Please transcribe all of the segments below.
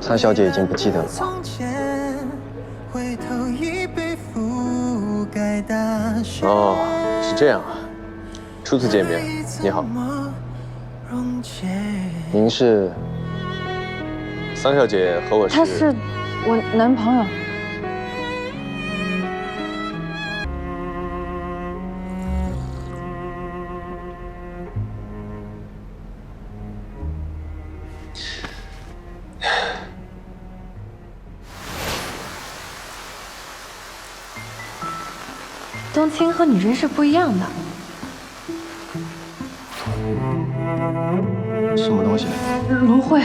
三小姐已经不记得了吧？哦，是这样啊。初次见面，你好。您是？三小姐和我是。他是我男朋友。冬青和女人是不一样的。什么东西？芦荟。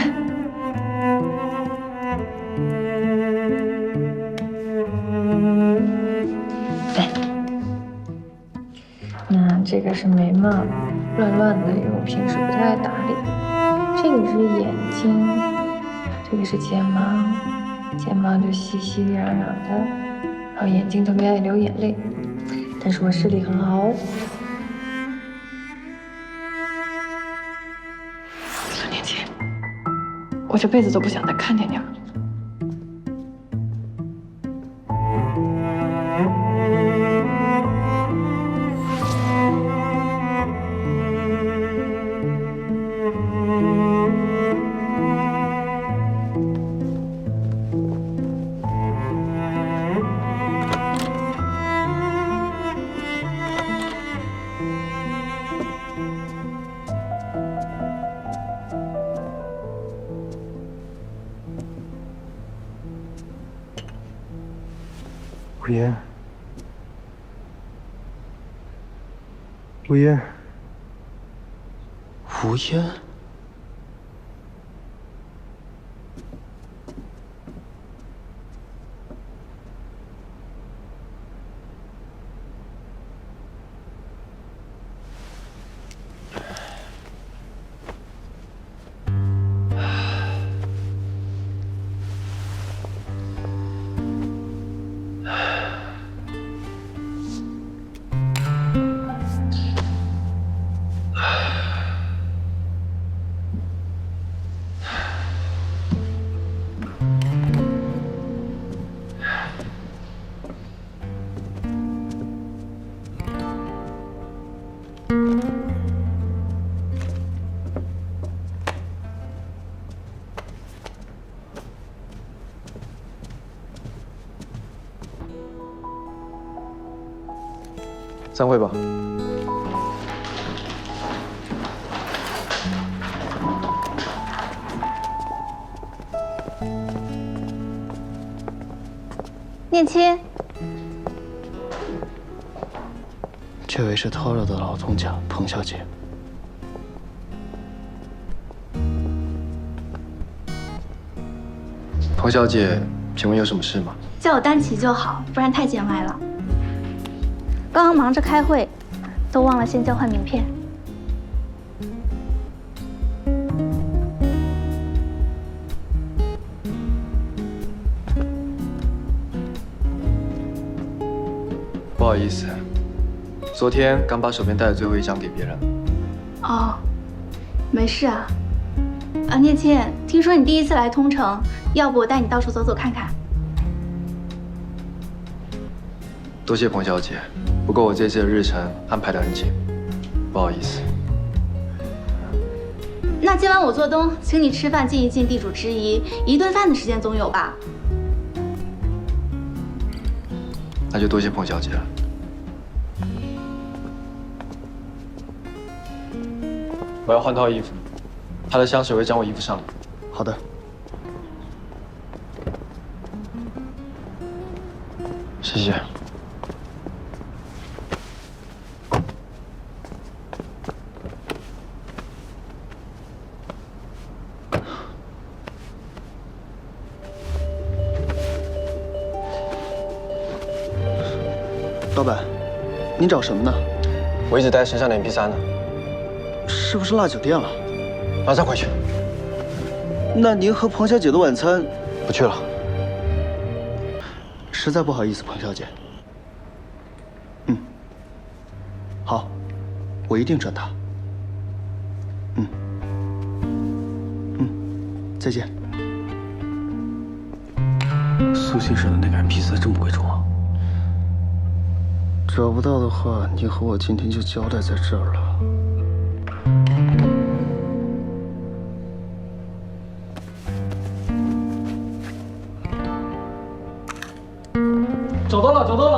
对。那这个是眉毛，乱乱的，因为我平时不太爱打理。这个是眼睛，这个是睫毛，睫毛就稀稀攘攘的，然后眼睛特别爱流眼泪。但是我视力很好。哦，苏念青，我这辈子都不想再看见你了。无烟无烟无烟散会吧。念青，这位是 Toro 的老东家彭小姐。彭小姐，请问有什么事吗？叫我丹琪就好，不然太见外了。刚刚忙着开会，都忘了先交换名片。不好意思，昨天刚把手边带的最后一张给别人了。哦，没事啊。啊，念倩，听说你第一次来通城，要不我带你到处走走看看？多谢彭小姐。不过我这次的日程安排的很紧，不好意思。那今晚我做东，请你吃饭尽一尽地主之谊，一顿饭的时间总有吧？那就多谢彭小姐了。我要换套衣服，她的香水味沾我衣服上了。好的。谢谢。老板，您找什么呢？我一直带身上的 MP 三呢。是不是落酒店了？马上回去。那您和彭小姐的晚餐？不去了。实在不好意思，彭小姐。嗯。好，我一定转达。嗯。嗯，再见。苏先生的那个 MP 三这么贵重啊？找不到的话，你和我今天就交代在这儿了。找到了，找到了！